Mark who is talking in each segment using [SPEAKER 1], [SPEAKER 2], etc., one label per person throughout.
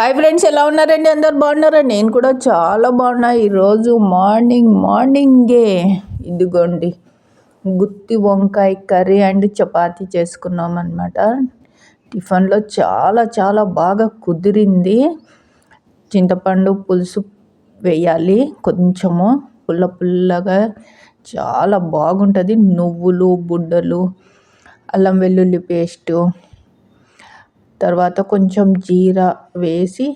[SPEAKER 1] Hi friends ఎలా ఉన్నారండి? అందరు బాగున్నారా నేను కూడా చాలా బాగున్నా. ఈరోజు మార్నింగ్ మార్నింగే. ఇదిగోండి గుత్తి వంకాయ కర్రీ అండ్ చపాతీ చేసుకున్నాం అనమాట టిఫిన్లో చాలా చాలా బాగా కుదిరింది. చింతపండు పులుసు వేయాలి కొంచెము. పుల్ల పుల్లగా చాలా బాగుంటుంది. నువ్వులు బుడ్డలు అల్లం వెల్లుల్లి పేస్టు. తర్వాత కొంచెం జీరా వేసి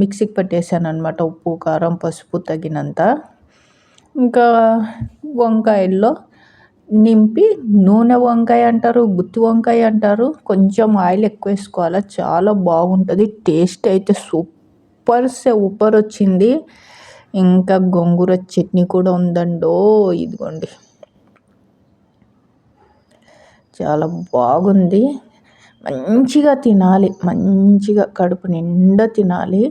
[SPEAKER 1] మిక్సీకి పట్టేసాను అనమాట ఉప్పు కారం పసుపు తగినంత. ఇంకా వంకాయల్లో నింపి నూనె వంకాయ అంటారు గుత్తి వంకాయ అంటారు కొంచెం ఆయిల్ ఎక్కువ వేసుకోవాలి చాలా బాగుంటుంది టేస్ట్ అయితే సూపర్ సూపర్ వచ్చింది. ఇంకా గోంగూర చట్నీ కూడా ఉందండో ఇదిగోండి. చాలా బాగుంది. మంచిగా తినాలి. మంచిగా కడుపు నిండా తినాలి.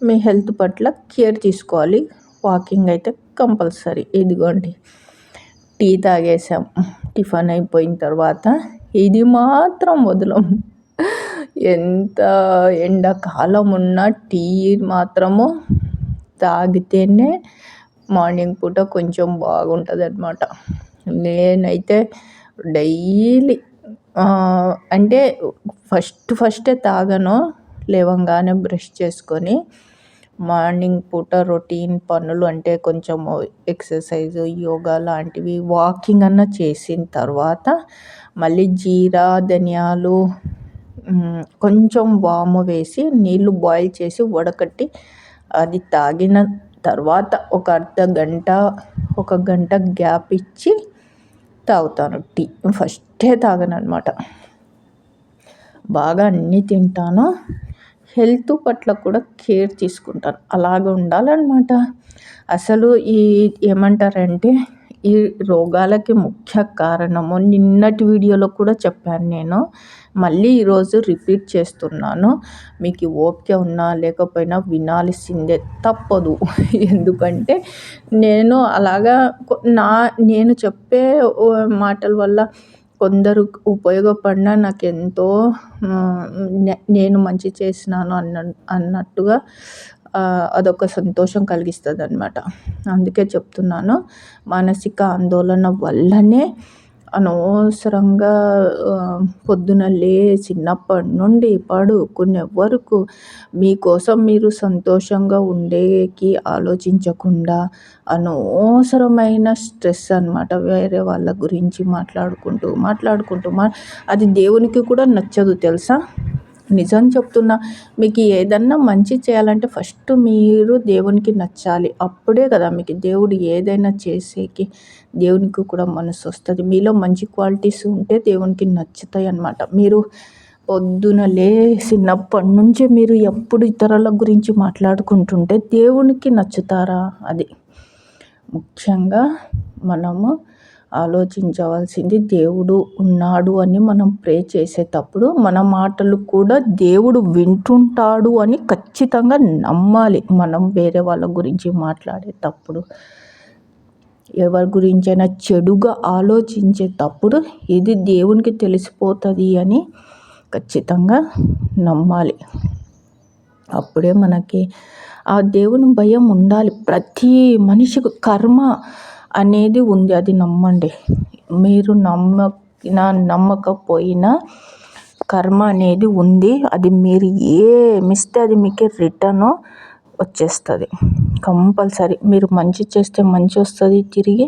[SPEAKER 1] మీ హెల్త్ పట్ల కేర్ తీసుకోవాలి. వాకింగ్ అయితే కంపల్సరీ. ఇదిగోండి. టీ తాగేసాం టిఫిన్ అయిపోయిన తర్వాత ఇది మాత్రం వదలం. ఎంత ఎండాకాలం ఉన్నా టీ మాత్రము తాగితేనే మార్నింగ్ పూట కొంచెం బాగుంటుంది అనమాట నేనైతే డైలీ అంటే ఫస్ట్ ఫస్టే తాగను లేవంగానే బ్రష్ చేసుకొని మార్నింగ్ పూట రొటీన్ పనులు అంటే కొంచెం ఎక్సర్సైజ్ యోగా లాంటివి వాకింగ్ అన్న చేసిన తర్వాత మళ్ళీ జీరా ధనియాలు కొంచెం వాము వేసి నీళ్ళు బాయిల్ చేసి వడకట్టి అది తాగిన తర్వాత ఒక అర్ధ గంట ఒక గంట గ్యాప్ ఇచ్చి తాగుతాను టీ ఫస్ట్. తాగను అనమాట బాగా అన్నీ తింటాను. హెల్త్ పట్ల కూడా కేర్ తీసుకుంటాను. అలాగ ఉండాలన్నమాట. అసలు ఈ ఏమంటారంటే ఈ రోగాలకి ముఖ్య కారణము నిన్నటి వీడియోలో కూడా చెప్పాను నేను. మళ్ళీ ఈరోజు రిపీట్ చేస్తున్నాను. మీకు ఓపిక ఉన్నా లేకపోయినా వినాల్సిందే తప్పదు. ఎందుకంటే నేను అలాగా నా నేను చెప్పే మాటల వల్ల కొందరు ఉపయోగపడిన నాకు ఎంతో నేను మంచి చేసినాను అన్న అన్నట్టుగా అదొక సంతోషం కలిగిస్తుంది అనమాట అందుకే చెప్తున్నాను మానసిక ఆందోళన వల్లనే అనవసరంగా పొద్దున చిన్నప్పటి నుండి పడుకునే వరకు మీకోసం మీరు సంతోషంగా ఉండేకి ఆలోచించకుండా అనవసరమైన స్ట్రెస్ అనమాట వేరే వాళ్ళ గురించి మాట్లాడుకుంటూ మాట్లాడుకుంటూ మా అది దేవునికి కూడా నచ్చదు తెలుసా? నిజం చెప్తున్నా మీకు ఏదన్నా మంచి చేయాలంటే ఫస్ట్ మీరు దేవునికి నచ్చాలి. అప్పుడే కదా మీకు దేవుడు ఏదైనా చేసేకి దేవునికి కూడా మనసు వస్తుంది. మీలో మంచి క్వాలిటీస్ ఉంటే దేవునికి నచ్చుతాయి అన్నమాట. మీరు పొద్దున లేసినప్పటి నుంచి మీరు ఎప్పుడు ఇతరుల గురించి మాట్లాడుకుంటుంటే దేవునికి నచ్చుతారా? అది ముఖ్యంగా మనము ఆలోచించవలసింది దేవుడు ఉన్నాడు అని మనం ప్రే చేసేటప్పుడు మన మాటలు కూడా దేవుడు వింటుంటాడు అని ఖచ్చితంగా నమ్మాలి. మనం వేరే వాళ్ళ గురించి మాట్లాడేటప్పుడు ఎవరి గురించైనా చెడుగా ఆలోచించేటప్పుడు ఇది దేవునికి తెలిసిపోతుంది అని ఖచ్చితంగా నమ్మాలి. అప్పుడే మనకి ఆ దేవుని భయం ఉండాలి. ప్రతి మనిషికి కర్మ అనేది ఉంది. అది నమ్మండి. మీరు నమ్మకినా నమ్మకపోయినా కర్మ అనేది ఉంది. అది మీరు ఏమిస్తే అది మీకు రిటర్న్ వచ్చేస్తుంది. కంపల్సరీ. మీరు మంచి చేస్తే మంచి వస్తుంది. తిరిగి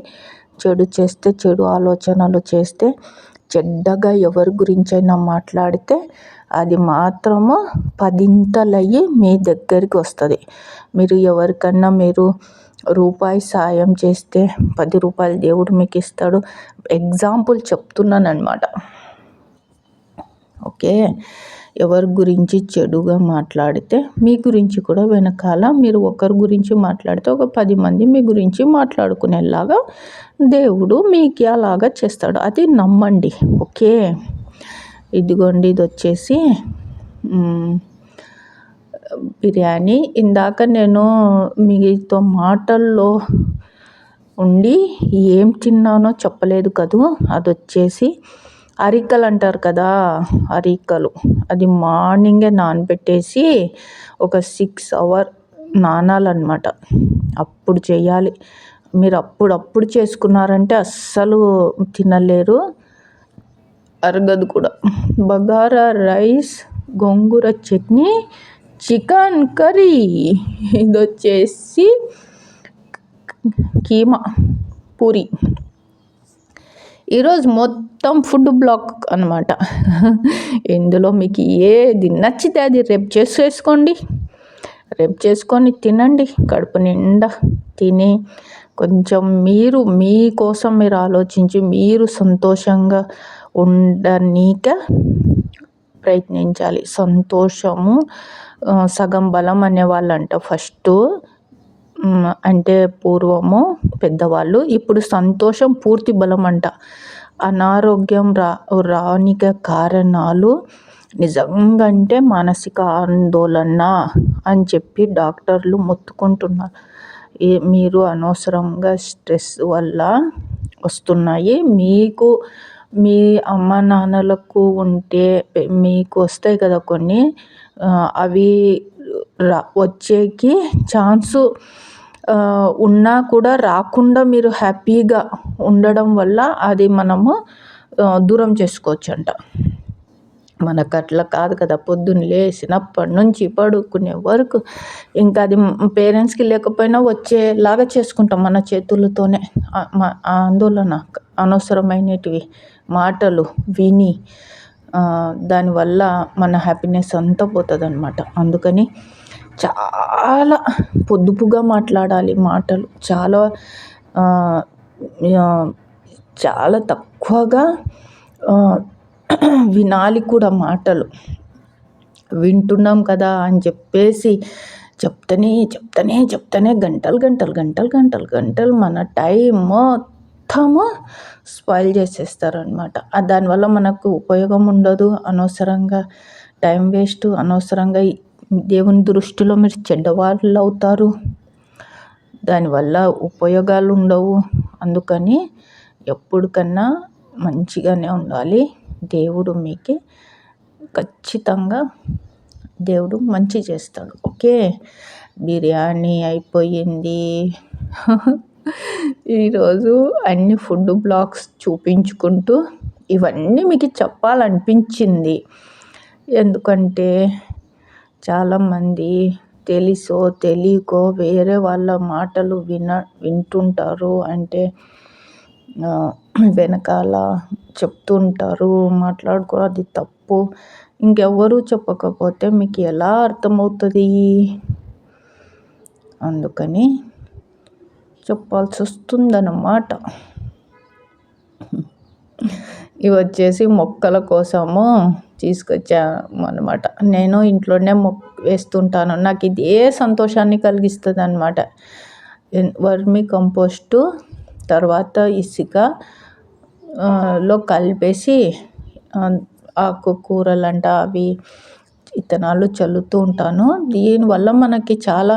[SPEAKER 1] చెడు చేస్తే చెడు ఆలోచనలు చేస్తే చెడ్డగా ఎవరి గురించైనా మాట్లాడితే అది మాత్రము పదింతలయ్యి మీ దగ్గరికి వస్తుంది. మీరు ఎవరికన్నా మీరు రూపాయి సాయం చేస్తే పది రూపాయలు దేవుడు మీకు ఇస్తాడు ఎగ్జాంపుల్ చెప్తున్నాను అనమాట ఓకే? ఎవరి గురించి చెడుగా మాట్లాడితే మీ గురించి కూడా వెనకాల మీరు ఒకరి గురించి మాట్లాడితే ఒక పది మంది మీ గురించి మాట్లాడుకునేలాగా దేవుడు మీకు అలాగా చేస్తాడు. అది నమ్మండి. ఓకే? ఇదిగోండి ఇది వచ్చేసి బిర్యానీ. ఇందాక నేను మీతో మాటల్లో ఉండి ఏం తిన్నానో చెప్పలేదు కదూ? అది వచ్చేసి అరికలు అంటారు కదా అరికలు. అది మార్నింగే నానబెట్టేసి ఒక సిక్స్ అవర్ నానాలన్నమాట. అప్పుడు చేయాలి. మీరు అప్పుడప్పుడు చేసుకున్నారంటే అస్సలు తినలేరు. అరగదు కూడా. Bagara rice gongura chutney chicken curry. ఇది వచ్చేసి కీమా పూరి. ఈరోజు మొత్తం ఫుడ్ బ్లాక్ అనమాట ఇందులో మీకు ఏది నచ్చితే అది రేపు చేసేసుకోండి. రేపు చేసుకొని తినండి. కడుపు నిండా తిని కొంచెం మీరు మీకోసం మీరు ఆలోచించి మీరు సంతోషంగా ఉండనీక ప్రయత్నించాలి. సంతోషము సగం బలం అనేవాళ్ళంట ఫస్ట్. అంటే పూర్వము పెద్దవాళ్ళు. ఇప్పుడు సంతోషం పూర్తి బలం అంట అనారోగ్యం రా రానిక కారణాలు నిజంగా అంటే మానసిక ఆందోళన అని చెప్పి డాక్టర్లు మొత్తుకుంటున్నారు. ఏ మీరు అనవసరంగా స్ట్రెస్ వల్ల వస్తున్నాయి. మీకు మీ అమ్మ నాన్నలకు ఉంటే మీకు వస్తాయి కదా కొన్ని అవి రా వచ్చేకి ఛాన్సు ఉన్నా కూడా రాకుండా మీరు హ్యాపీగా ఉండడం వల్ల అది మనము దూరం చేసుకోవచ్చు అంట మనకు అట్లా కాదు కదా పొద్దున్న లేచినప్పటి నుంచి పడుకునే వరకు ఇంకా అది పేరెంట్స్కి లేకపోయినా వచ్చేలాగా చేసుకుంటాం మన చేతులతోనే. ఆందోళన అనవసరమైనటివి మాటలు విని దానివల్ల మన హ్యాపీనెస్ అంతా పోతుంది అనమాట అందుకని చాలా పొదుపుగా మాట్లాడాలి మాటలు. చాలా చాలా తక్కువగా వినాలి కూడా మాటలు. వింటున్నాం కదా అని చెప్పేసి చెప్తూనే చెప్తూనే చెప్తూనే గంటలు గంటలు గంటలు గంటలు గంటలు మన టైం మొత్తము స్పాయిల్ చేసేస్తారనమాట దానివల్ల మనకు ఉపయోగం ఉండదు అనవసరంగా టైం వేస్ట్ అనవసరంగా దేవుని దృష్టిలో మీరు చెడ్డవాళ్ళు అవుతారు దానివల్ల ఉపయోగాలు ఉండవు. అందుకని ఎప్పటికన్నా మంచిగానే ఉండాలి. దేవుడు మీకు ఖచ్చితంగా దేవుడు మంచి చేస్తాడు. ఓకే? బిర్యానీ అయిపోయింది. ఈరోజు అన్ని ఫుడ్ బ్లాగ్స్ చూపించుకుంటూ ఇవన్నీ మీకు చెప్పాలనిపించింది. ఎందుకంటే చాలామంది తెలుసో తెలియకో వేరే వాళ్ళ మాటలు విన వింటుంటారు. అంటే వెనకాల చెప్తుంటారు మాట్లాడుకో అది తప్పు. ఇంకెవ్వరూ చెప్పకపోతే మీకు ఎలా అర్థమవుతుంది? అందుకని చెప్పాల్సి వస్తుందన్నమాట ఇవి వచ్చేసి మొక్కల కోసము తీసుకొచ్చాము అనమాట నేను ఇంట్లోనే మొక్క వేస్తుంటాను. నాకు ఇదే సంతోషాన్ని కలిగిస్తుంది అనమాట వర్మి కంపోస్టు తర్వాత ఇసుక లో కలిపేసి ఆకుకూరలంట అవి విత్తనాలు చల్లుతూ ఉంటాను. దీనివల్ల మనకి చాలా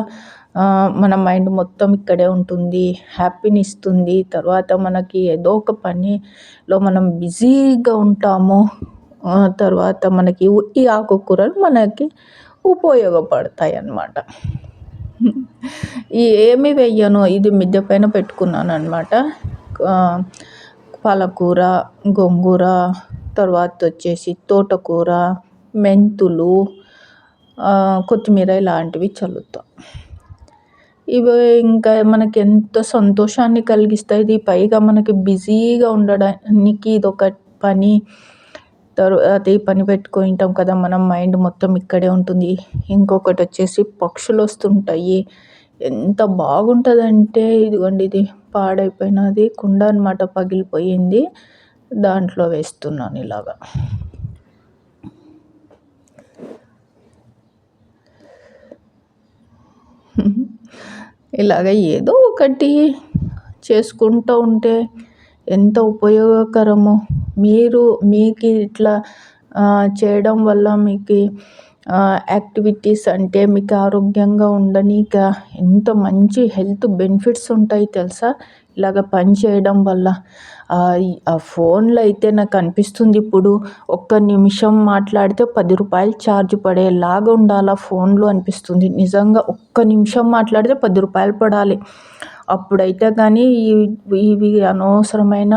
[SPEAKER 1] మన మైండ్ మొత్తం ఇక్కడే ఉంటుంది హ్యాపీని ఇస్తుంది తర్వాత మనకి ఏదో ఒక పనిలో మనం బిజీగా ఉంటాము. తర్వాత మనకి ఈ ఆకుకూరలు మనకి ఉపయోగపడతాయి అన్నమాట ఏమి వేయను ఇది మిద్దె పైన పెట్టుకున్నాను అనమాట పాలకూర గోంగూర తర్వాత వచ్చేసి తోటకూర మెంతులు కొత్తిమీర ఇలాంటివి చల్లుతాం. ఇవి ఇంకా మనకి ఎంత సంతోషాన్ని కలిగిస్తాయి. ఇది పైగా మనకి బిజీగా ఉండడానికి ఇది ఒక పని. తర్వాత ఈ పని పెట్టుకుంటాం కదా మనం మైండ్ మొత్తం ఇక్కడే ఉంటుంది. ఇంకొకటి వచ్చేసి పక్షులు వస్తుంటాయి. ఎంత బాగుంటుందంటే ఇదిగోండి ఇది పాడైపోయినది కుండ అనమాట పగిలిపోయింది. దాంట్లో వేస్తున్నాను ఇలాగా. ఇలాగ ఏదో ఒకటి చేసుకుంటూ ఉంటే ఎంత ఉపయోగకరమో. మీరు మీకు ఇట్లా చేయడం వల్ల మీకు యాక్టివిటీస్ అంటే మీకు ఆరోగ్యంగా ఉండనీక ఎంత మంచి హెల్త్ బెనిఫిట్స్ ఉంటాయి తెలుసా? ఇలాగ పని చేయడం వల్ల. ఆ ఫోన్లో అయితే నాకు అనిపిస్తుంది ఇప్పుడు ఒక్క నిమిషం మాట్లాడితే పది రూపాయలు ఛార్జ్ పడేలాగా ఉండాలి ఆ ఫోన్లో అనిపిస్తుంది. నిజంగా ఒక్క నిమిషం మాట్లాడితే పది రూపాయలు పడాలి. అప్పుడైతే కానీ ఇవి అనవసరమైన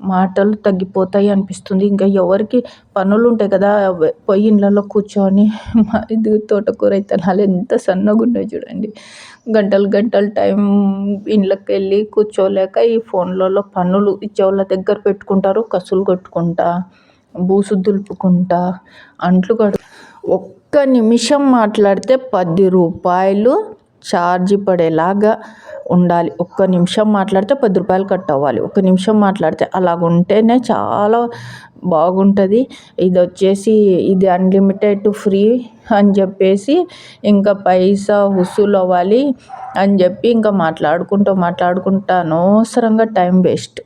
[SPEAKER 1] మాటలు తగ్గిపోతాయి అనిపిస్తుంది. ఇంకా ఎవరికి పనులు ఉంటాయి కదా పొయ్యి ఇళ్ళలో కూర్చొని ఇది తోటకూర విత్తనాలు ఎంత సన్నగా ఉన్నాయి చూడండి. గంటలు గంటలు టైం ఇండ్లకి వెళ్ళి కూర్చోలేక ఈ ఫోన్లలో పనులు ఇచ్చేవాళ్ళ దగ్గర పెట్టుకుంటారు కసులు కొట్టుకుంటా బూసు దులుపుకుంటా అంట్లు కడు ఒక్క నిమిషం మాట్లాడితే పది రూపాయలు ఛార్జ్ పడేలాగా ఉండాలి. ఒక్క నిమిషం మాట్లాడితే పది రూపాయలు కట్ అవ్వాలి. ఒక నిమిషం మాట్లాడితే అలాగ ఉంటేనే చాలా బాగుంటుంది. ఇది వచ్చేసి ఇది అన్లిమిటెడ్ ఫ్రీ అని చెప్పేసి ఇంకా పైసా వసూలు అవ్వాలి అని చెప్పి ఇంకా మాట్లాడుకుంటూ మాట్లాడుకుంటూ అనవసరంగా టైం వేస్ట్.